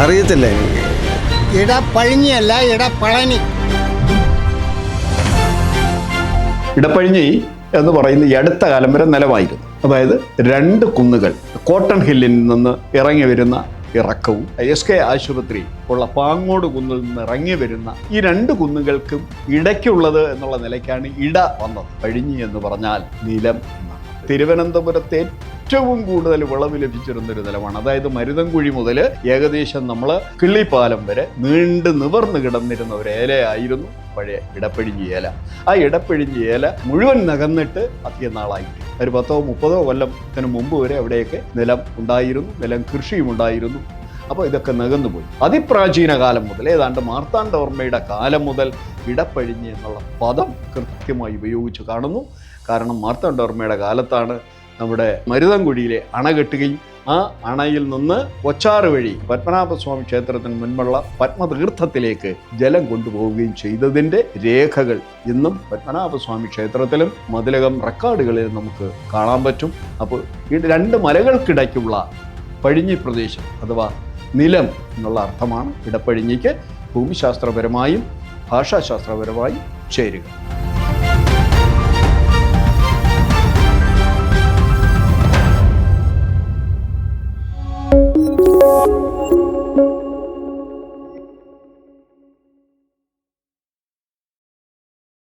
അറിയത്തില്ല? എനിക്ക് ഇടപ്പഴിഞ്ഞല്ല ഇടപ്പളനി ഇടപ്പഴിഞ്ഞി എന്ന് പറയുന്ന ഈ അടുത്ത കാലം വരെ നിലമായിരുന്നു. അതായത് രണ്ട് കുന്നുകൾ കോട്ടൺ ഹില്ലിൽ നിന്ന് ഇറങ്ങി വരുന്ന ഇറക്കവും എസ് കെ ആശുപത്രി ഉള്ള പാങ്ങോട് കുന്നിൽ നിന്ന് ഇറങ്ങി വരുന്ന ഈ രണ്ട് കുന്നുകൾക്കും ഇടയ്ക്കുള്ളത് എന്നുള്ള നിലയ്ക്കാണ് ഇട വന്നത്. പഴിഞ്ഞി എന്ന് പറഞ്ഞാൽ നിലം തിരുവനന്തപുരത്തെ ഏറ്റവും കൂടുതൽ വിളവ് ലഭിച്ചിരുന്ന ഒരു നിലമാണ്. അതായത് മരുതൻകുഴി മുതൽ ഏകദേശം നമ്മൾ കിള്ളിപ്പാലം വരെ നീണ്ട് നിവർന്ന് കിടന്നിരുന്ന ഒരു ഏലയായിരുന്നു പഴയ ഇടപ്പഴിഞ്ഞി ഏല. ആ ഇടപ്പഴിഞ്ഞി ഏല മുഴുവൻ നകന്നിട്ട് അധികം നാളായിട്ട് ഒരു പത്തോ മുപ്പതോ കൊല്ലത്തിന് മുമ്പ് വരെ അവിടെയൊക്കെ നിലം ഉണ്ടായിരുന്നു നിലം കൃഷിയും ഉണ്ടായിരുന്നു. അപ്പോൾ ഇതൊക്കെ നകന്നു പോയി. അതിപ്രാചീന കാലം മുതൽ ഏതാണ്ട് മാർത്താണ്ഡവർമ്മയുടെ കാലം മുതൽ ഇടപ്പഴിഞ്ഞ് എന്നുള്ള പദം കൃത്യമായി ഉപയോഗിച്ച് കാണുന്നു. കാരണം മാർത്താണ്ഡവർമ്മയുടെ കാലത്താണ് നമ്മുടെ മരുതൻകുഴിയിലെ അണ കെട്ടുകയും ആ അണയിൽ നിന്ന് കൊച്ചാറ് വഴി പത്മനാഭസ്വാമി ക്ഷേത്രത്തിന് മുൻപുള്ള പത്മതീർത്ഥത്തിലേക്ക് ജലം കൊണ്ടുപോവുകയും ചെയ്തതിന്റെ രേഖകൾ ഇന്നും പത്മനാഭസ്വാമി ക്ഷേത്രത്തിലും മതിലകം റെക്കോർഡുകളിൽ നമുക്ക് കാണാൻ പറ്റും. അപ്പോൾ ഈ രണ്ട് മലകൾക്കിടയ്ക്കുള്ള പഴിഞ്ഞി പ്രദേശം അഥവാ നിലം എന്നുള്ള അർത്ഥമാണ് ഇടപ്പഴിഞ്ഞിക്ക് ഭൂമിശാസ്ത്രപരമായും ഭാഷാശാസ്ത്രപരമായും ചേരുക.